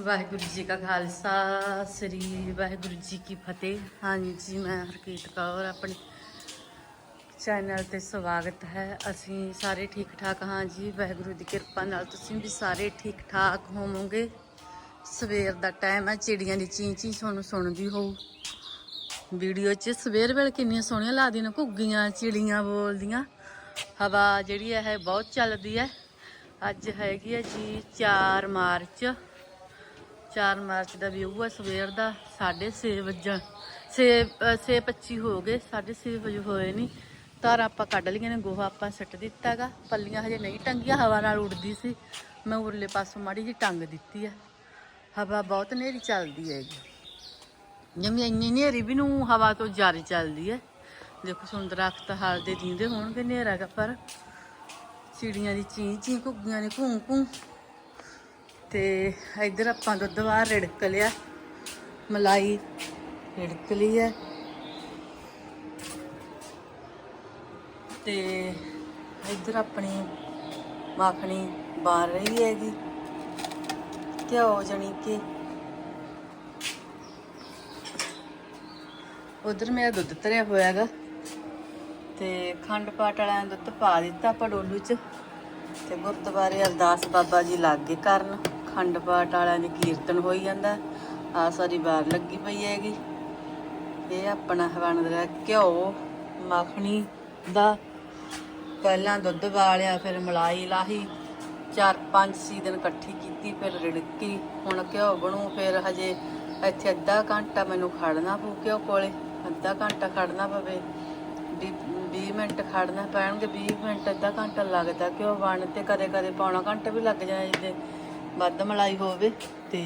ਵਾਹਿਗੁਰੂ ਜੀ ਕਾ ਖਾਲਸਾ, ਸ੍ਰੀ ਵਾਹਿਗੁਰੂ ਜੀ ਕੀ ਫਤਿਹ। ਹਾਂਜੀ ਮੈਂ ਹਰਕੀਤ ਕੌਰ, ਆਪਣੇ ਚੈਨਲ ਤੇ ਸਵਾਗਤ ਹੈ। ਅਸੀਂ ਸਾਰੇ ਠੀਕ ਠਾਕ ਹਾਂ ਜੀ। ਵਾਹਿਗੁਰੂ ਦੀ ਕਿਰਪਾ ਨਾਲ ਤੁਸੀਂ ਵੀ ਸਾਰੇ ਠੀਕ ਠਾਕ ਹੋਵੋਗੇ। ਸਵੇਰ ਦਾ ਟਾਈਮ ਹੈ, ਚਿੜੀਆਂ ਦੀ ਚੀਂ ਚੀਂ ਤੁਹਾਨੂੰ ਸੁਣਦੀ ਹੋਊ। ਵੀਡੀਓ 'ਚ ਸਵੇਰ ਵੇਲੇ ਕਿੰਨੀਆਂ ਸੋਹਣੀਆਂ ਲੱਗਦੀਆਂ ਨੇ, ਘੁੱਗੀਆਂ, ਚਿੜੀਆਂ ਬੋਲਦੀਆਂ। ਹਵਾ ਜਿਹੜੀ ਹੈ ਬਹੁਤ ਚੱਲਦੀ ਹੈ। ਅੱਜ ਹੈਗੀ ਹੈ ਜੀ 4 ਮਾਰਚ। 4 ਮਾਰਚ ਦਾ ਵਿਊ ਹੈ, ਸਵੇਰ ਦਾ 6:30 ਵਜੇ 6:25 ਹੋ ਗਏ 6:30 ਵਜੇ ਹੋਏ ਨਹੀਂ ਤਾਰ ਆਪਾਂ ਕੱਢ ਲਈਆਂ ਨੇ, ਗੋਹਾ ਆਪਾਂ ਸਿੱਟ ਦਿੱਤਾਗਾ ਪੱਲੀਆਂ ਹਜੇ ਨਹੀਂ ਟੰਗੀਆਂ, ਹਵਾ ਨਾਲ ਉੱਡਦੀ ਸੀ। ਮੈਂ ਉਰਲੇ ਪਾਸੋਂ ਮਾੜੀ ਜੀ ਟੰਗ ਦਿੱਤੀ ਆ। ਹਵਾ ਬਹੁਤ ਨੇਰੀ ਚੱਲਦੀ ਹੈਗੀ। ਜਿਵੇਂ ਇੰਨੀ ਨੇਰੀ ਵੀ ਨੂੰ ਹਵਾ ਤੋਂ ਜਾਰੀ ਚੱਲਦੀ ਹੈ। ਦੇਖੋ ਸੁਣ ਦਰਖਤ ਹਾਲ ਦੇ ਦੀਂਦੇ ਹੋਣਗੇ ਨੇਰਾ ਗਾ, ਪਰ ਚਿੜੀਆਂ ਦੀ ਚੀਂ ਚੀਂ ਘੁੱਗੀਆਂ ਨੇ ਘੂੰ ਘੂੰ ਤੇ ਇੱਧਰ ਆਪਾਂ ਦੁੱਧ ਬਾਹਰ ਰਿੜਕ ਲਿਆ। ਮਲਾਈ ਰਿੜਕ ਲਈ ਹੈ। ਤੇ ਇੱਧਰ ਆਪਣੀ ਮਾਖਣੀ ਬਾਹਰ ਰਹੀ ਹੈਗੀ। ਘਿਓ ਜਣੀ ਕਿ। ਉਧਰ ਮੇਰਾ ਦੁੱਧ ਧਰਿਆ ਹੋਇਆ ਹੈਗਾ ਤੇ ਖੰਡ ਪਾਟ ਵਾਲਿਆਂ ਨੇ ਦੁੱਧ ਪਾ ਦਿੱਤਾ ਆਪਾਂ ਡੋਲੂ 'ਚ। ਤੇ ਗੁਰਦੁਆਰੇ ਅਰਦਾਸ ਬਾਬਾ ਜੀ ਲੱਗ ਗਏ ਕਰਨ। ਖੰਡ ਪਾਠ ਵਾਲਿਆਂ ਦੀ ਕੀਰਤਨ ਹੋਈ ਜਾਂਦਾ। ਆ ਸਾਰੀ ਬਾਰ ਲੱਗੀ ਪਈ ਹੈਗੀ। ਇਹ ਆਪਣਾ ਬਣ ਰਿਹਾ ਘਿਓ, ਮੱਖਣੀ ਦਾ ਪਹਿਲਾਂ ਦੁੱਧ ਵਾਲਿਆ ਫਿਰ ਮਲਾਈ ਲਾਹੀ। ਚਾਰ ਪੰਜ ਸੀ ਦਿਨ ਇਕੱਠੀ ਕੀਤੀ, ਫਿਰ ਰਿੜਕੀ। ਹੁਣ ਘਿਓ ਬਣੂ, ਫਿਰ ਹਜੇ ਇੱਥੇ ਅੱਧਾ ਘੰਟਾ ਮੈਨੂੰ ਖੜਨਾ ਪਊ ਘਿਓ ਕੋਲੇ। ਅੱਧਾ ਘੰਟਾ ਖੜਨਾ ਪਵੇ। 20 ਮਿੰਟ ਖੜਨਾ ਪੈਣਗੇ 20 ਮਿੰਟ, ਅੱਧਾ ਘੰਟਾ ਲੱਗਦਾ ਘਿਓ ਬਣ ਤੇ। ਕਦੇ ਕਦੇ ਪੌਣਾ ਘੰਟਾ ਵੀ ਲੱਗ ਜਾਂਦਾ ਜਿੱਦੇ ਵੱਧ ਮਲਾਈ ਹੋਵੇ ਤੇ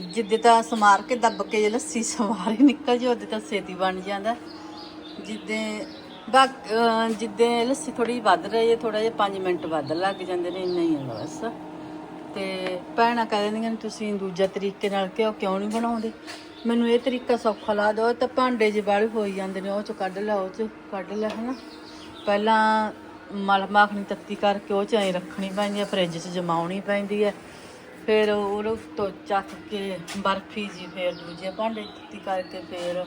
ਜਿੱਦੇ ਤਾਂ ਸਮਾਰ ਕੇ ਦੱਬ ਕੇ ਜੇ ਲੱਸੀ ਸਵਾਰੀ ਨਿਕਲ ਜੇ, ਉਹਦੇ ਤਾਂ ਸੇਤੀ ਬਣ ਜਾਂਦਾ। ਜਿੱਦੇ ਬਾਕ, ਅਹ ਜਿੱਦੇ ਲੱਸੀ ਥੋੜੀ ਵੱਧ ਰਹੀ ਹੈ ਥੋੜਾ ਜਿਹਾ 5 ਮਿੰਟ ਵੱਧ ਲੱਗ ਜਾਂਦੇ ਨੇ, ਇੰਨਾ ਹੀ ਹੈ ਬਸ। ਤੇ ਭੈਣਾਂ ਕਹਿ ਦਿੰਦੀਆਂ ਨੇ, ਤੁਸੀਂ ਦੂਜਾ ਤਰੀਕੇ ਨਾਲ ਕਿਉਂ ਕਿਉਂ ਨਹੀਂ ਬਣਾਉਂਦੇ? ਮੈਨੂੰ ਇਹ ਤਰੀਕਾ ਸੌਖਾ ਲਾ ਉਹ ਤਾਂ ਭਾਂਡੇ ਜੇ ਵਾਲੇ ਹੋਈ ਜਾਂਦੇ ਨੇ, ਉਹ ਚ ਕੱਢ ਲੈ, ਉਹ ਚ ਕੱਢ ਲਿਆ ਹਨਾ। ਪਹਿਲਾਂ ਮਲ ਮਾਖਣੀ ਤੱਤੀ ਕਰਕੇ ਉਹ ਚ ਰੱਖਣੀ ਪੈਂਦੀ ਹੈ ਫ੍ਰਿਜ 'ਚ ਜਮਾਉਣੀ ਪੈਂਦੀ ਹੈ ਫਿਰ ਉਹ ਤੋਂ ਚੱਕ ਕੇ ਬਰਫੀ ਜੀ ਫਿਰ ਦੂਜੇ ਭਾਂਡੇ ਤੱਤੀ ਕਰਕੇ ਫਿਰ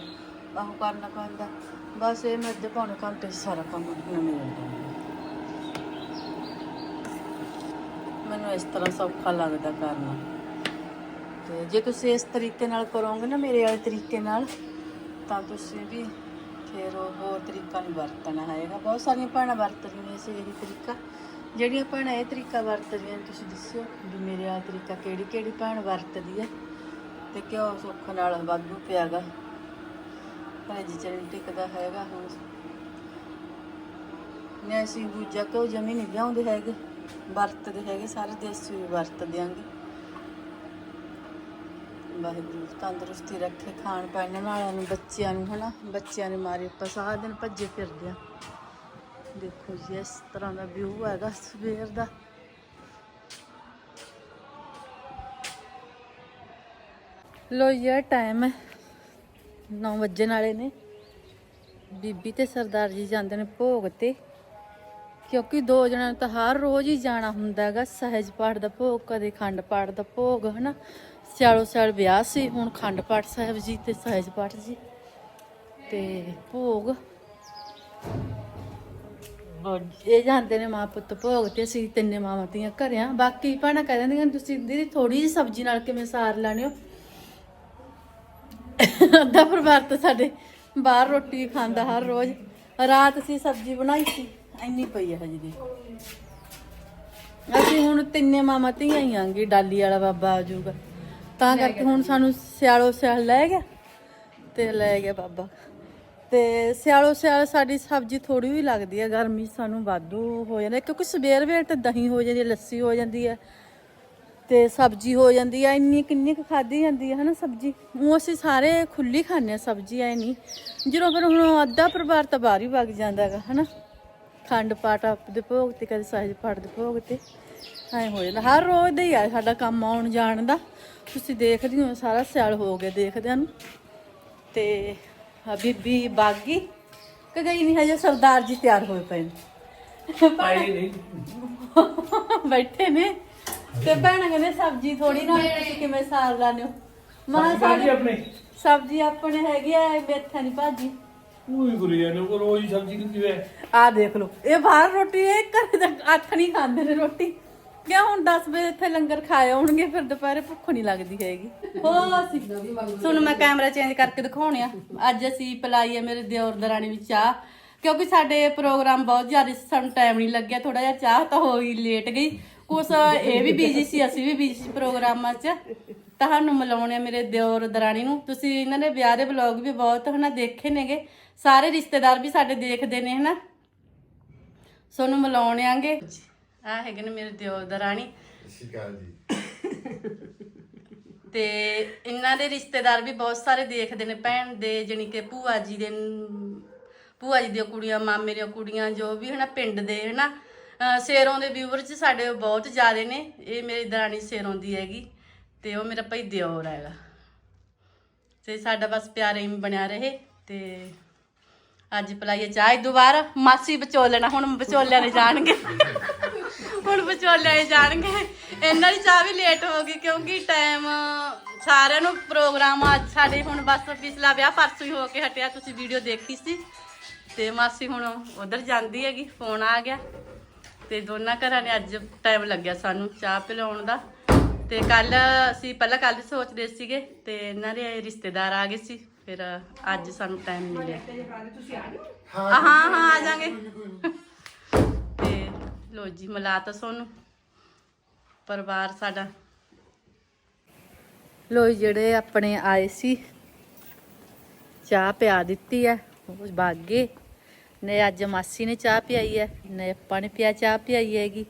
ਆਹ ਕਰਨਾ ਪੈਂਦਾ। ਬਸ ਇਹ ਮੈਂ ਅੱਧੇ ਪੌਣੇ ਘੰਟੇ 'ਚ ਸਾਰਾ ਕੰਮ ਨਵੇਂ ਜਾਂਦਾ ਮੈਨੂੰ ਇਸ ਤਰ੍ਹਾਂ ਸੌਖਾ ਲੱਗਦਾ ਕਰਨਾ। ਤੇ ਜੇ ਤੁਸੀਂ ਇਸ ਤਰੀਕੇ ਨਾਲ ਕਰੋਗੇ ਨਾ ਮੇਰੇ ਵਾਲੇ ਤਰੀਕੇ ਨਾਲ, ਤਾਂ ਤੁਸੀਂ ਵੀ ਫਿਰ ਉਹ ਹੋਰ ਤਰੀਕਾ ਨਹੀਂ ਵਰਤਣਾ ਹੈਗਾ। ਬਹੁਤ ਸਾਰੀਆਂ ਭੈਣਾਂ ਵਰਤ ਰਹੀਆਂ ਇਸ ਇਹੀ ਤਰੀਕਾ। ਜਿਹੜੀਆਂ ਭੈਣਾਂ ਇਹ ਤਰੀਕਾ ਵਰਤਦੀਆਂ ਨੇ, ਤੁਸੀਂ ਦੱਸਿਓ ਵੀ ਮੇਰੇ ਵਾਲਾ ਤਰੀਕਾ ਕਿਹੜੀ ਕਿਹੜੀ ਭੈਣ ਵਰਤਦੀ ਹੈ ਤੇ ਕਿਉਂ ਸੁੱਖ ਨਾਲ ਵਾਧੂ ਪਿਆਗਾ। ਭਾਜੀ ਜੀ ਚਰਨ ਟਿਕਦਾ ਹੈਗਾ ਹੁਣ। ਨੇ ਅਸੀਂ ਦੂਜਾ ਕਿਉਂ ਜਮੀ ਨਹੀਂ ਲਿਆਉਂਦੇ ਹੈਗੇ। ਵਰਤਦੇ ਹੈਗੇ, ਸਾਰੇ ਦੇਸੀ ਵਰਤ ਦਿਆਂਗੇ। ਵਾਹਿਗੁਰੂ, ਤੰਦਰੁਸਤੀ ਰੱਖੇ, ਖਾਣ ਪਾਣ ਵਾਲਿਆਂ ਨੂੰ, ਬੱਚਿਆਂ ਨੂੰ, ਹਨਾ? ਬੱਚਿਆਂ ਨੇ ਮਾਰੇ ਆਪਾਂ ਸਾਰਾ ਦਿਨ ਭੱਜੇ ਫਿਰਦੇ ਆ। ਦੇਖੋ ਜੀ, ਇਸ ਤਰ੍ਹਾਂ ਦਾ ਵਿਊ ਹੈਗਾ ਸਵੇਰ ਦਾ। ਲੋ ਇਹ ਟਾਈਮ ਹੈ। 9 ਵਜਣ ਵਾਲੇ ਨੇ। ਬੀਬੀ ਤੇ ਸਰਦਾਰ ਜੀ ਜਾਂਦੇ ਨੇ ਭੋਗ ਤੇ। ਕਿਉਂਕਿ ਦੋ ਜਣਾਂ ਨੂੰ ਤਾਂ ਹਰ ਰੋਜ਼ ਹੀ ਜਾਣਾ ਹੁੰਦਾ ਹੈਗਾ, ਸਹਿਜ ਪਾਠ ਦਾ ਭੋਗ, ਕਦੇ ਖੰਡ ਪਾਠ ਦਾ ਭੋਗ, ਹਨਾ? ਸਿਆਲੋ ਸਿਆਲ ਵਿਆਹ ਸੀ, ਹੁਣ ਖੰਡ ਪਾਠ ਸਾਹਿਬ ਜੀ ਤੇ ਸਹਿਜ ਪਾਠ ਜੀ ਤੇ ਭੋਗ। ਇਹ ਜਾਂਦੇ ਨੇ ਮਾਂ ਪੁੱਤ ਭੋਗ ਤੇ ਅਸੀਂ ਤਿੰਨੇ ਮਾਵਾਂ ਦੀਆਂ ਘਰਿਆਂ ਬਾਕੀ ਭੈਣਾਂ ਕਹਿ ਦਿੰਦੀਆਂ, ਤੁਸੀਂ ਦੀਦੀ ਥੋੜੀ ਜਿਹੀ ਸਬਜ਼ੀ ਨਾਲ ਕਿਵੇਂ ਸਾਰ ਲੈਣੇ ਹੋ? ਅੱਧਾ ਪਰਿਵਾਰ ਤਾਂ ਸਾਡੇ ਬਾਹਰ ਰੋਟੀ ਖਾਂਦਾ ਹਰ ਰੋਜ਼। ਰਾਤ ਅਸੀਂ ਸਬਜ਼ੀ ਬਣਾਈ ਸੀ। ਇੰਨੀ ਪਈ ਹੈ ਹਜੇ ਦੀ ਅਸੀਂ ਹੁਣ ਤਿੰਨੇ ਮਾਮਾ ਧੀਆਂ ਹੀ ਆਂਗੇ ਡਾਲੀ ਵਾਲਾ ਬਾਬਾ ਆ ਜਾਊਗਾ। ਤਾਂ ਕਰਕੇ ਹੁਣ ਸਾਨੂੰ ਸਿਆਲੋ ਸਿਆਲ ਲੈ ਗਿਆ ਤੇ ਲੈ ਗਿਆ ਬਾਬਾ। ਤੇ ਸਿਆਲੋ ਸਿਆਲ ਸਾਡੀ ਸਬਜ਼ੀ ਥੋੜੀ ਵੀ ਲੱਗਦੀ ਹੈ ਗਰਮੀ ਸਾਨੂੰ ਵਾਧੂ ਹੋ ਜਾਂਦਾ ਕਿਉਂਕਿ ਸਵੇਰ ਵੇਲੇ ਤੇ ਦਹੀਂ ਹੋ ਜਾਂਦੀ ਹੈ ਲੱਸੀ ਹੋ ਜਾਂਦੀ ਹੈ। ਤੇ ਸਬਜ਼ੀ ਹੋ ਜਾਂਦੀ ਆ ਇੰਨੀ ਕਿੰਨੀ ਕੁ ਖਾਧੀ ਜਾਂਦੀ ਆ ਹਨਾ ਸਬਜ਼ੀ? ਉਹ ਅਸੀਂ ਸਾਰੇ ਖੁੱਲੀ ਖਾਂਦੇ ਆ ਸਬਜ਼ੀ ਐ ਨਹੀਂ। ਜਦੋਂ ਫਿਰ ਹੁਣ ਅੱਧਾ ਪਰਿਵਾਰ ਤਾਂ ਬਾਹਰ ਹੀ ਵਗ ਜਾਂਦਾ ਹੈਗਾ ਹਨਾ? ਖੰਡ ਪਾਠ ਦੇ ਭੋਗ ਤੇ ਕਦੇ ਸਾਹਿਜ ਪਾਠ ਦੇ ਭੋਗ ਤੇ। ਐ ਹੋ ਜਾਂਦਾ। ਹਰ ਰੋਜ਼ ਦਾ ਹੀ ਆ ਸਾਡਾ ਕੰਮ ਆਉਣ ਜਾਣ ਦਾ। ਤੁਸੀਂ ਦੇਖਦੇ ਹੋ ਸਾਰਾ ਸਿਆਲ ਹੋ ਗਿਆ ਦੇਖਦਿਆਂ ਨੂੰ। ਤੇ ਆ ਬੀਬੀ ਬਾਗੀ ਕਿ ਗਈ ਨਹੀਂ ਹਜੇ ਸਰਦਾਰ ਜੀ ਤਿਆਰ ਹੋਏ ਪਏ ਨੇ। ਬੈਠੇ ਨੇ। ਤੇ ਭੈਣਾਂ ਕਹਿੰਦੇ ਸਬਜ਼ੀ ਥੋੜੀ ਨਾਲ ਤੁਸੀਂ ਕਿਵੇਂ ਸਾਰ ਲਾਨੇ ਹੋ? ਮਾਂ ਬਾਜੀ ਸਾਡੇ ਆਪਣੇ। ਸਬਜ਼ੀ ਆਪਣੇ ਹੈਗੀ ਆ ਮੇਥਾਂ ਦੀ ਭਾਜੀ। ਉਹੀ ਗੁਰੀ ਜਾਂਦੇ ਉਹ ਰੋਜ਼ ਹੀ ਸਬਜ਼ੀ ਕਿੰਨੀ ਹੈ ਆ ਦੇਖ ਲਓ ਇਹ ਬਾਹਰ ਰੋਟੀ ਇਹ ਘਰੇ ਤਾਂ ਅੱਠ ਨਹੀਂ ਖਾਂਦੇ ਨੇ ਰੋਟੀ। ਕਿਆ ਹੁਣ 10 ਵਜੇ ਇੱਥੇ ਲੰਗਰ ਖਾਏ ਆਉਣਗੇ ਫਿਰ ਦੁਪਹਿਰੇ ਭੁੱਖ ਨਹੀਂ ਲੱਗਦੀ ਹੈਗੀ। ਹੋ ਅਸੀਂ ਤੁਹਾਨੂੰ ਮੈਂ ਕੈਮਰਾ ਚੇਂਜ ਕਰਕੇ ਦਿਖਾਉਣਿਆ ਅੱਜ ਅਸੀਂ ਪਲਾਈ ਹੈ ਮੇਰੇ ਦਿਓਰ ਦਰਾਣੀ ਵਿੱਚ ਚਾਹ ਕਿਉਂਕਿ ਸਾਡੇ ਪ੍ਰੋਗਰਾਮ ਬਹੁਤ ਜ਼ਿਆਦਾ ਸੀ, ਸਾਨੂੰ ਟਾਈਮ ਨਹੀਂ ਲੱਗਿਆ ਥੋੜਾ ਜਿਹਾ ਚਾਹ ਤਾਂ ਹੋ ਹੀ ਲੇਟ ਗਈ। ਕੁਛ ਇਹ ਵੀ ਬਿਜ਼ੀ ਸੀ, ਅਸੀਂ ਵੀ ਬਿਜ਼ੀ ਸੀ ਪ੍ਰੋਗਰਾਮਾਂ 'ਚ ਤੁਹਾਨੂੰ ਮਿਲਾਉਣੇ ਆ ਮੇਰੇ ਦਿਓਰ ਦਰਾਣੀ ਨੂੰ। ਤੁਸੀਂ ਇਹਨਾਂ ਦੇ ਵਿਆਹ ਦੇ ਵਲੌਗ ਵੀ ਬਹੁਤ ਹਨਾ ਦੇਖੇ ਨੇਗੇ। ਸਾਰੇ ਰਿਸ਼ਤੇਦਾਰ ਵੀ ਸਾਡੇ ਦੇਖਦੇ ਨੇ ਹਨਾ। ਸੋਨੂੰ ਮਿਲਾਉਣ ਆਂਗੇ। ਆ ਹੈਗੇ ਨੇ ਮੇਰੇ ਦਿਓਰ ਦਰਾਣੀ। ਸ਼ਿਕਾਰ ਜੀ ਤੇ ਇਹਨਾਂ ਦੇ ਰਿਸ਼ਤੇਦਾਰ ਵੀ ਬਹੁਤ ਸਾਰੇ ਦੇਖਦੇ ਨੇ। ਭੈਣ ਦੇ ਜਾਣੀ ਕਿ ਭੂਆ ਜੀ ਦੇ, ਭੂਆ ਜੀ ਦੀਆਂ ਕੁੜੀਆਂ, ਮਾਮੇ ਦੀਆਂ ਕੁੜੀਆਂ, ਜੋ ਵੀ ਹਨਾ ਪਿੰਡ ਦੇ ਹਨਾ। ਸੇਰੋਂ ਦੇ ਵਿਊਵਰ ਚ ਸਾਡੇ ਬਹੁਤ ਜ਼ਿਆਦੇ ਨੇ। ਇਹ ਮੇਰੀ ਦਰਾਣੀ ਸੇਰੋਂ ਦੀ ਹੈਗੀ ਤੇ ਉਹ ਮੇਰਾ ਭਾਈ ਦਿਓਰ ਹੈਗਾ। ਤੇ ਸਾਡਾ ਬਸ ਪਿਆਰ ਹੀ ਬਣਿਆ ਰਹੇ ਤੇ ਅੱਜ ਪਲਾਈਏ ਚਾਹ। ਦੁਬਾਰਾ ਮਾਸੀ ਵਿਚੋਲਣਾ, ਹੁਣ ਵਿਚੋਲਿਆਂ ਨੇ ਜਾਣਗੇ। ਹੁਣ ਵਿਚੋਲਿਆਂ ਨੇ ਜਾਣਗੇ। ਇਹਨਾਂ ਦੀ ਚਾਹ ਵੀ ਲੇਟ ਹੋ ਗਈ ਕਿਉਂਕਿ ਟਾਈਮ ਸਾਰਿਆਂ ਨੂੰ ਪ੍ਰੋਗਰਾਮ ਅੱਜ ਸਾਡੇ ਹੁਣ ਬਸ ਪਿਛਲਾ ਵਿਆਹ ਪਰਸੋਂ ਹੀ ਹੋ ਕੇ ਹਟਿਆ। ਤੁਸੀਂ ਵੀਡੀਓ ਦੇਖੀ ਸੀ ਤੇ ਮਾਸੀ ਹੁਣ ਉਧਰ ਜਾਂਦੀ ਹੈਗੀ ਫੋਨ ਆ ਗਿਆ। ਤੇ ਦੋਨਾਂ ਘਰਾਂ ਨੇ ਅੱਜ ਟਾਈਮ ਲੱਗਿਆ ਸਾਨੂੰ ਚਾਹ ਪਿਲਾਉਣ ਦਾ। ਤੇ ਕੱਲ ਅਸੀਂ ਪਹਿਲਾਂ ਕੱਲ ਸੋਚਦੇ ਸੀਗੇ ਤੇ ਇਹਨਾਂ ਦੇ ਰਿਸ਼ਤੇਦਾਰ ਆ ਗਏ ਸੀ ਫਿਰ ਅੱਜ ਸਾਨੂੰ ਟਾਈਮ ਮਿਲਿਆ। ਹਾਂ ਹਾਂ ਹਾਂ ਆ ਜਾਾਂਗੇ। ਤੇ ਲੋ ਜੀ ਮਿਲਾ ਤਾ ਸੋਨੂੰ। ਪਰਿਵਾਰ ਸਾਡਾ। ਲੋ ਜਿਹੜੇ ਆਪਣੇ ਆਏ ਸੀ ਚਾਹ ਪਿਆ ਦਿੱਤੀ ਹੈ ਉਹ ਬਾਗੇ। ਨੇ ਅੱਜ ਮਾਸੀ ਨੇ ਚਾਹ ਪਿਆਈ ਹੈ, ਨੇ ਆਪਾਂ ਨੇ ਪਿਆ ਚਾਹ ਪਿਆਈ ਹੈਗੀ।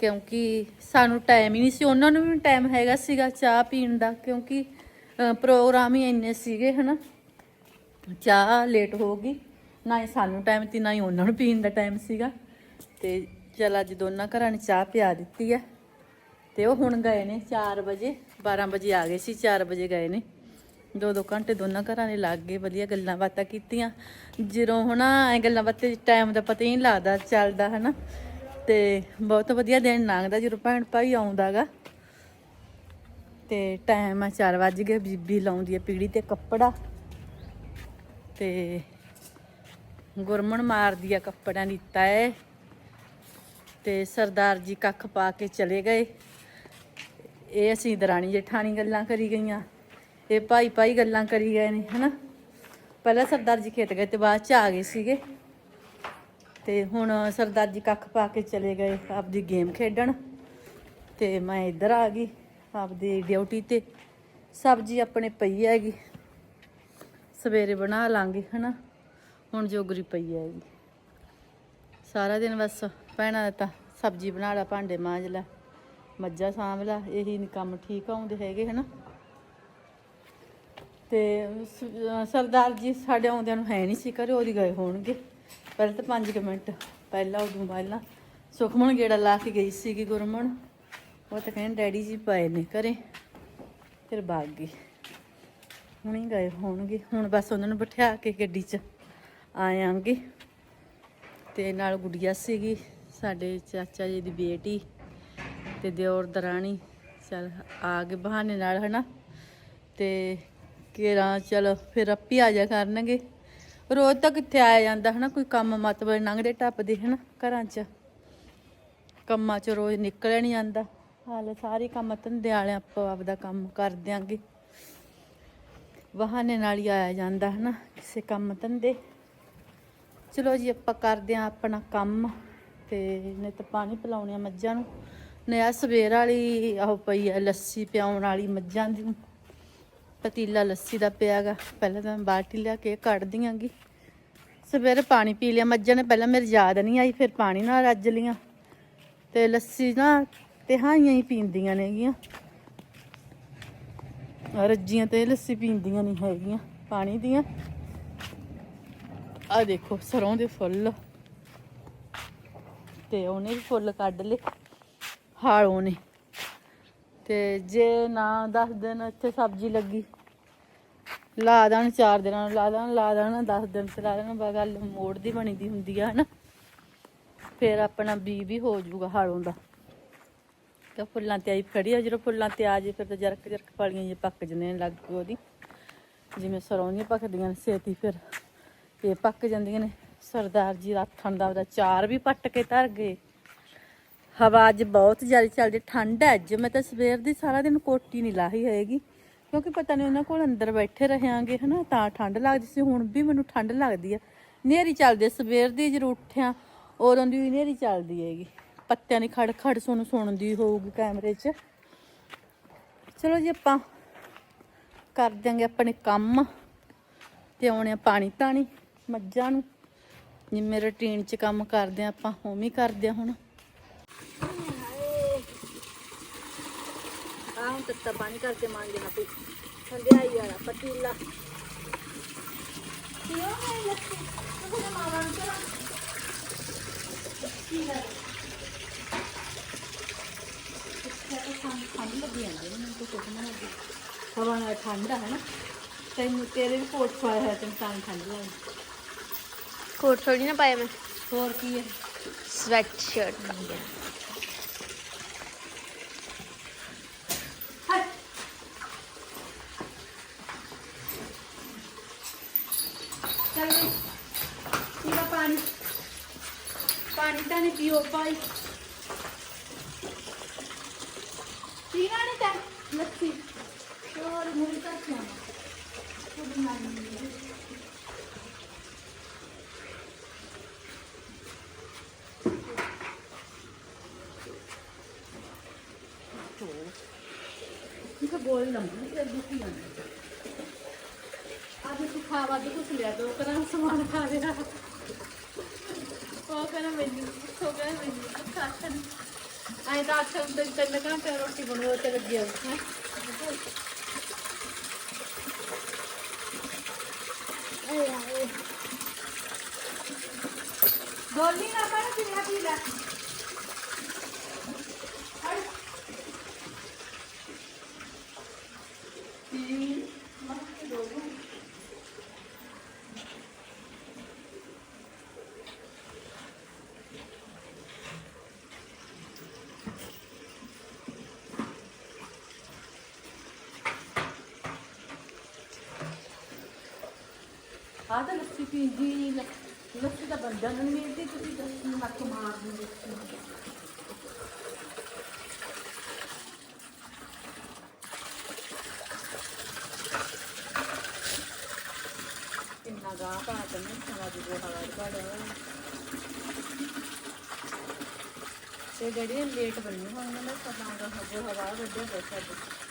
ਕਿਉਂਕਿ ਸਾਨੂੰ ਟਾਈਮ ਹੀ ਨਹੀਂ ਸੀ, ਉਹਨਾਂ ਨੂੰ ਵੀ ਟਾਈਮ ਹੈਗਾ ਸੀਗਾ ਚਾਹ ਪੀਣ ਦਾ, ਕਿਉਂਕਿ ਪ੍ਰੋਗਰਾਮ ਹੀ ਇੰਨੇ ਸੀਗੇ, ਹਨਾ। ਚਾਹ ਲੇਟ ਹੋ ਗਈ, ਨਾ ਹੀ ਸਾਨੂੰ ਟਾਈਮ ਤੇ ਨਾ ਹੀ ਉਹਨਾਂ ਨੂੰ ਪੀਣ ਦਾ ਟਾਈਮ ਸੀਗਾ। ਤੇ ਚਲ ਅੱਜ ਦੋਨਾਂ ਘਰਾਂ ਨੇ ਚਾਹ ਪਿਆ ਦਿੱਤੀ ਹੈ। ਤੇ ਉਹ ਹੁਣ ਗਏ ਨੇ 4 ਵਜੇ 12 ਵਜੇ ਆ ਗਏ ਸੀ 4 ਵਜੇ ਗਏ ਨੇ। ਦੋ ਦੋ ਘੰਟੇ ਦੋਨਾਂ ਘਰਾਂ ਦੇ ਲੱਗ ਗਏ, ਵਧੀਆ ਗੱਲਾਂ ਬਾਤਾਂ ਕੀਤੀਆਂ। ਜਦੋਂ ਹਨਾ ਐ ਗੱਲਾਂ ਬਾਤਾਂ ਟਾਈਮ ਦਾ ਪਤਾ ਹੀ ਨਹੀਂ ਲੱਗਦਾ, ਚੱਲਦਾ ਹਨਾ। ਤੇ ਬਹੁਤ ਵਧੀਆ ਦਿਨ ਲੰਘਦਾ ਜਦੋਂ ਭੈਣ ਭਾਈ ਆਉਂਦਾਗਾ। ਤੇ ਟਾਈਮ ਆ 4 ਵਜ ਗਏ, ਬੀਬੀ ਲਾਉਂਦੀ ਹੈ ਪੀੜੀ ਤੇ ਕੱਪੜਾ। ਤੇ ਗੁਰਮਣ ਮਾਰਦੀ ਆ ਕੱਪੜਾ ਨੀਤਾ ਏ ਤੇ ਸਰਦਾਰ ਜੀ ਕੱਖ ਪਾ ਕੇ ਚਲੇ ਗਏ। ਇਹ ਅਸੀਂ ਦਰਾਣੀ ਜੇਠਾਣੀ ਗੱਲਾਂ ਕਰੀ ਗਈਆਂ। ਇਹ ਭਾਈ ਭਾਈ ਗੱਲਾਂ ਕਰੀ ਗਏ ਨੇ, ਹਨਾ? ਪਹਿਲਾਂ ਸਰਦਾਰ ਜੀ ਖੇਤ ਗਏ ਤੇ ਬਾਅਦ ਚ ਆ ਗਏ ਸੀਗੇ। ਤੇ ਹੁਣ ਸਰਦਾਰ ਜੀ ਕੱਖ ਪਾ ਕੇ ਚਲੇ ਗਏ ਆਪਦੀ ਗੇਮ ਖੇਡਣ। ਤੇ ਮੈਂ ਇੱਧਰ ਆ ਗਈ ਆਪਦੀ ਡਿਊਟੀ ਤੇ। ਸਬਜ਼ੀ ਆਪਣੇ ਪਈ ਹੈਗੀ। ਸਵੇਰੇ ਬਣਾ ਲਾਂਗੇ, ਹਨਾ? ਹੁਣ ਜੋਗਰੀ ਪਈ ਹੈਗੀ। ਸਾਰਾ ਦਿਨ ਬਸ ਭੈਣਾਂ ਤਾਂ ਸਬਜ਼ੀ ਬਣਾ ਲਾ, ਭਾਂਡੇ ਮਾਂਜ ਲਾ, ਮੱਝਾਂ ਸਾਂਭ ਲਾ, ਇਹੀ ਕੰਮ ਠੀਕ ਆਉਂਦੇ ਹੈਗੇ, ਹਨਾ? ਤੇ ਸ- ਸਰਦਾਰ ਜੀ ਸਾਡੇ ਆਉਂਦਿਆਂ ਨੂੰ ਹੈ ਨਹੀਂ ਸੀ ਘਰੇ, ਉਹਦੀ ਗਏ ਹੋਣਗੇ। ਪਹਿਲਾਂ ਤਾਂ 5 ਮਿੰਟ, ਪਹਿਲਾਂ, ਉਦੋਂ ਪਹਿਲਾਂ। ਸੁਖਮਨ ਗੇੜਾ ਲਾ ਕੇ ਗਈ ਸੀਗੀ ਗੁਰਮਨ। ਉਹ ਤਾਂ ਕਹਿੰਦੇ ਡੈਡੀ ਜੀ ਪਏ ਨੇ ਘਰੇ, ਫਿਰ ਭਾਗ ਗਈ। ਹੁਣੀ ਗਏ ਹੋਣਗੇ। ਹੁਣ ਬਸ ਉਹਨਾਂ ਨੂੰ ਬਿਠਾ ਕੇ ਗੱਡੀ 'ਚ ਆਇਆਂਗੇ। ਤੇ ਨਾਲ ਗੁੜੀਆ ਸੀਗੀ, ਸਾਡੇ ਚਾਚਾ ਜੀ ਦੀ ਬੇਟੀ ਤੇ ਦਿਓਰ ਦਰਾਣੀ। ਚਲ ਆ ਗਏ ਬਹਾਨੇ ਨਾਲ, ਹਨਾ। ਤੇ ਕਿਰਾਂ ਚਲ ਫਿਰ ਅੱਪੀ ਆ ਜਾ ਕਰਨਗੇ। ਰੋਜ਼ ਤਾਂ ਕਿੱਥੇ ਆਇਆ ਜਾਂਦਾ ਹਨਾ, ਕੋਈ ਕੰਮ ਮਤਲਬ ਲੰਘਦੇ ਟੱਪਦੇ ਹਨਾ ਘਰਾਂ 'ਚ। ਕੰਮਾਂ 'ਚ ਰੋਜ਼ ਨਿਕਲਿਆ ਨਹੀਂ ਜਾਂਦਾ। ਹਾਲ ਸਾਰੇ ਕੰਮ ਧੰਦੇ ਵਾਲੇ ਆਪੋ ਆਪਦਾ ਕੰਮ ਕਰ ਦਿਆਂਗੇ। ਬਹਾਨੇ ਨਾਲ ਹੀ ਆਇਆ ਜਾਂਦਾ ਹਨਾ, ਕਿਸੇ ਕੰਮ ਧੰਦੇ। ਚਲੋ ਜੀ, ਆਪਾਂ ਕਰਦੇ ਆਂ ਆਪਣਾ ਕੰਮ, ਤੇ ਨੇ ਤਾਂ ਪਾਣੀ ਪਿਲਾਉਣੇ ਆ ਮੱਝਾਂ ਨੂੰ। ਨੇ ਆ ਸਵੇਰ ਵਾਲੀ ਉਹ ਪਈ ਆ ਲੱਸੀ ਪਿਆਉਣ ਵਾਲੀ ਮੱਝਾਂ ਦੀ। ਪਤੀਲਾ ਲੱਸੀ ਦਾ ਪਿਆਗਾ। ਪਹਿਲਾਂ ਤਾਂ ਬਾਲਟੀ ਲਿਆ ਕੇ ਕੱਢ ਦਿਆਂਗੀ। ਸਵੇਰੇ ਪਾਣੀ ਪੀ ਲਿਆ। ਮੱਝਾਂ ਨੇ ਪਹਿਲਾਂ ਮੇਰੀ ਯਾਦ ਨਹੀਂ ਆਈ, ਫਿਰ ਪਾਣੀ ਨਾਲ ਰੱਜ ਲੀਆਂ। ਤੇ ਲੱਸੀ ਨਾ ਤਿਹਾਈਆਂ ਹੀ ਪੀਂਦੀਆਂ ਨੇਗੀਆਂ। ਰੱਜੀਆਂ ਤੇ ਲੱਸੀ ਪੀਂਦੀਆਂ ਨਹੀਂ ਹੈਗੀਆਂ, ਪਾਣੀ ਦੀਆਂ। ਆ ਦੇਖੋ, ਸਰੋਂ ਦੇ ਫੁੱਲ। ਤੇ ਉਹਨੇ ਵੀ ਫੁੱਲ ਕੱਢ ਲਏ। ਹਾਲੋਂ ਨੇ। ਤੇ ਜੇ ਨਾ 10 ਦਿਨ ਇੱਥੇ ਸਬਜ਼ੀ ਲੱਗੀ, ਲਾ ਦੇਣ ਚਾਰ ਦਿਨਾਂ ਨੂੰ, ਲਾ ਦੇਣ ਲਾ ਦੇਣ 10 ਦਿਨ ਤੇ ਲਾ ਦੇਣ ਬਾ ਗੱਲ ਮੋੜ ਦੀ ਬਣੀ ਦੀ ਹੁੰਦੀ ਆ, ਹਨਾ। ਫਿਰ ਆਪਣਾ ਬੀ ਵੀ ਹੋ ਜਾਊਗਾ ਹਾਲੋਂ ਦਾ। ਤਾਂ ਫੁੱਲਾਂ ਤੇ ਆਈ ਖੜੀ ਆ, ਜਦੋਂ ਫੁੱਲਾਂ ਤੇ ਆ ਜੇ, ਫਿਰ ਤਾਂ ਜਰਕ ਜਰਕ ਪਾਲੀਆਂ ਜੇ ਪੱਕ ਜਨੇ ਲੱਗ ਗਈ ਉਹਦੀ। ਜਿਵੇਂ ਸਰੋਂ ਦੀਆਂ ਪੱਕਦੀਆਂ ਨੇ ਛੇਤੀ ਫਿਰ, ਇਹ ਪੱਕ ਜਾਂਦੀਆਂ ਨੇ। ਸਰਦਾਰ ਜੀ ਰਾਥਣ ਦਾ ਉਹਦਾ ਚਾਰ ਵੀ ਪੱਟ ਕੇ ਧਰ ਗਏ। ਹਵਾ ਅੱਜ ਬਹੁਤ ਜ਼ਿਆਦਾ ਚੱਲਦੀ ਠੰਡ ਹੈ ਅੱਜ। ਮੈਂ ਤਾਂ ਸਵੇਰ ਦੀ ਸਾਰਾ ਦਿਨ ਕੋਟੀ ਨਹੀਂ ਲਾਹੀ ਹੋਏਗੀ, ਕਿਉਂਕਿ ਪਤਾ ਨਹੀਂ ਉਹਨਾਂ ਕੋਲ ਅੰਦਰ ਬੈਠੇ ਰਹਾਂਗੇ, ਹਨਾ, ਤਾਂ ਠੰਡ ਲੱਗਦੀ ਸੀ, ਹੁਣ ਵੀ ਮੈਨੂੰ ਠੰਡ ਲੱਗਦੀ ਆ ਨੇਰੀ ਚੱਲਦੀ ਸਵੇਰ ਦੀ ਜਦੋਂ ਉੱਠਿਆ, ਉਦੋਂ ਦੀ ਵੀ ਨੇਰੀ ਚੱਲਦੀ ਹੈਗੀ। ਪੱਤਿਆਂ ਦੀ ਖੜ ਖੜ ਸੁਣ ਸੁਣਦੀ ਹੋਊਗੀ ਕੈਮਰੇ 'ਚ। ਚਲੋ ਜੀ, ਆਪਾਂ ਕਰ ਦਿਆਂਗੇ ਆਪਣੇ ਕੰਮ ਤੇ ਆਉਣੇ ਆ ਪਾਣੀ ਤਾਣੀ ਮੱਝਾਂ ਨੂੰ। ਜਿਵੇਂ ਰੂਟੀਨ 'ਚ ਕੰਮ ਕਰਦੇ ਆ ਆਪਾਂ ਉਵੇਂ ਕਰਦੇ ਆ ਹੁਣ ਆ ਹੁਣ ਤੱਤਾ ਪਾਣੀ ਕਰਕੇ ਮਾਂਗੇ ਨਾ ਪਈ ਸੰਧਿਆਈ ਵਾਲਾ ਪਤੀਲਾ। ਠੰਡ ਲੱਗੀ ਜਾਂਦੀ ਹੈ ਮੈਨੂੰ ਤਾਂ ਕੁਝ ਨਾ ਲੱਗੀ ਹਵਾ ਨਾਲ ਠੰਡ ਹੈ ਨਾ ਤੈਨੂੰ ਤੇਰੇ ਵੀ ਕੋਟ ਪਾਇਆ ਹੈ ਤੈਨੂੰ ਤਾਂ ਠੰਡ ਲੱਗਦੀ। ਕੋਟ ਥੋੜੀ ਨਾ ਪਾਇਆ ਮੈਂ। ਹੋਰ ਕੀ ਹੈ? ਸਵੈਟ ਸ਼ਰਟ ਚੱਲ ਵੀ ਪੀਵਾ ਪਾਣੀ। ਪਾਣੀ ਤਾਂ ਨਹੀਂ ਪੀਓ ਭਾਈ। ਪੀਣਾ ਨਹੀਂ ਤਾਂ ਲੱਸੀ। ਹੋਰ ਮੁੜੀ ਤਾਂ ਕਿਉਂ ਇਹ ਬੋਲ ਨਾ ਇਹ ਦੁਖੀ ਜਾਂਦਾ ਅੱਜ ਤੂੰ ਵੱਧ ਕੁਛ ਲਿਆ ਦੋ ਕਰਾਂ ਸਮਾਨ ਖਾ ਲਿਆ। ਉਹ ਕਹਿੰਦਾ ਮੈਨੂੰ ਸੋ ਗਿਆ ਮੈਨੂੰ ਖਾਣ ਆਏ ਤਾਂ ਅੱਛਾ ਤੇ ਤਿੰਨ ਘੰਟੇ ਰੋਟੀ ਬਣਾਉ ਤੇ ਲੱਗਿਆ ਹੈ? ਆਏ ਆਏ। ਗੋਲੀ ਨਾ ਪਾ ਪੀਲਾ ਆਹ ਤਾਂ ਲੱਸੀ ਪੀਂਦੀ ਲੱਸੀ ਦਾ ਬੰਦਾ ਨਹੀਂ ਮਿਲਦੀ ਤੁਸੀਂ ਦੱਸ ਹੱਥ ਮਾਰ ਦਿੰਦੇ ਕਿੰਨਾ ਗਾ ਪਾ ਨਹੀਂ, ਸਮਾਂ ਦੀ ਬੋਹਾ ਵੜ ਤੇ ਜਿਹੜੀ ਲੇਟ ਬਣੀ ਹੋਣ ਉਹਨਾਂ ਦਾ ਸਮਾਂ ਦਾ ਹਵਾ ਵੱਡੇ ਹੋ ਸਾਡੇ।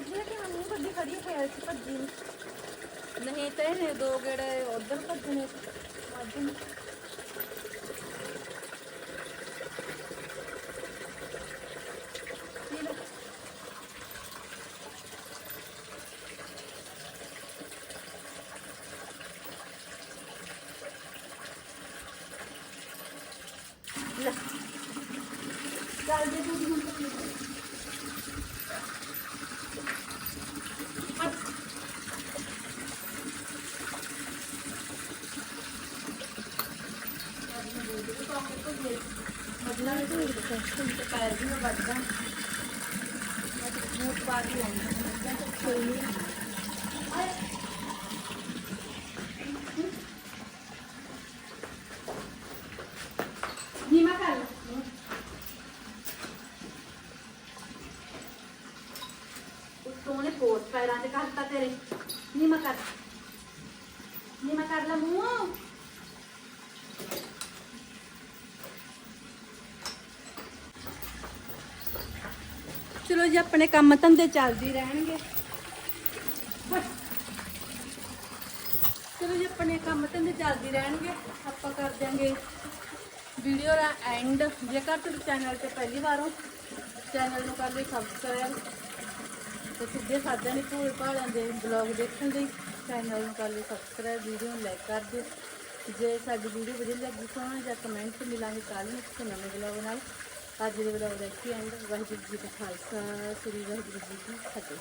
ਅੱਜ ਇਹ ਕਿ ਮੰਮੀ ਵੱਡੀ ਖੜੀ ਹੈ ਚ ਭੱਜੀ ਨਹੀਂ ਤੇ ਇਹਨੇ ਦੋ ਗੇੜੇ ਉਧਰ ਭੱਜਣੇ ਅੱਜ ਨੂੰ ਪੀ ਲਓ। ਲੈ। ਚੱਲ ਜੇ ਤੂੰ ਹੁਣ ਤਾਂ ਪੀ ਲੈ। ਹਟ। ਬਦਲਾ ਨਹੀਂ ਤੂੰ ਤੇ ਪੈਰ ਵੀ ਨਾ ਵੱਜਦਾ ਮੈਂ ਤਾਂ ਬੂਟ ਪਾ ਕੇ ਆਉਂਦਾ ਮੈਂ ਤਾਂ ਕੋਈ ਨਹੀਂ ਆਏ ਨੀਮਾ ਕਰ ਲਓ ਉੱਤੋਂ ਨੇ ਕੋਟ ਪੈਰਾਂ ਤੇ ਕਰਤਾ ਤੇਰੇ। ਨੀਮਾ ਕਰ ਨੀਮਾ ਕਰ ਚਲੋ ਜੀ, ਆਪਣੇ ਕੰਮ ਧੰਦੇ ਚੱਲਦੇ ਰਹਿਣਗੇ। ਚਲੋ ਜੀ, ਆਪਣੇ ਕੰਮ ਧੰਦੇ ਚੱਲਦੇ ਰਹਿਣਗੇ। ਆਪਾਂ ਕਰ ਦਿਆਂਗੇ ਵੀਡੀਓ ਦਾ ਐਂਡ ਜੇਕਰ ਤੁਸੀਂ ਚੈਨਲ ਤੇ ਪਹਿਲੀ ਵਾਰ ਹੋ ਚੈਨਲ ਨੂੰ ਕਰ ਲਈ ਸਬਸਕ੍ਰਾਈਬ ਤੇ ਸਿੱਧੇ ਸਾਧਾਂ ਦੀ ਭੂਲ ਭਾਲਿਆਂ ਦੇ ਬਲੌਗ ਦੇਖਣ ਲਈ ਚੈਨਲ ਨੂੰ ਕਰ ਲਈ ਸਬਸਕ੍ਰਾਈਬ ਵੀਡੀਓ ਨੂੰ ਲਾਈਕ ਕਰ ਦਿਓ। ਜੇ ਸਾਡੀ ਵੀਡੀਓ ਵਧੀਆ ਲੱਗੀ ਤਾਂ ਜਾਂ ਕਮੈਂਟ ਮਿਲਾਂਗੇ ਕੱਲ੍ਹ ਨੂੰ ਕਿਸੇ ਨਵੇਂ ਬਲੌਗ ਨਾਲ। ਅੱਜ ਦੇ ਬਲੌਗ ਦਾ ਕੀ ਐਂਡ ਵਾਹਿਗੁਰੂ ਜੀ ਦਾ ਖਾਲਸਾ, ਸ੍ਰੀ ਵਾਹਿਗੁਰੂ ਜੀ ਕੀ ਫਤਿਹ।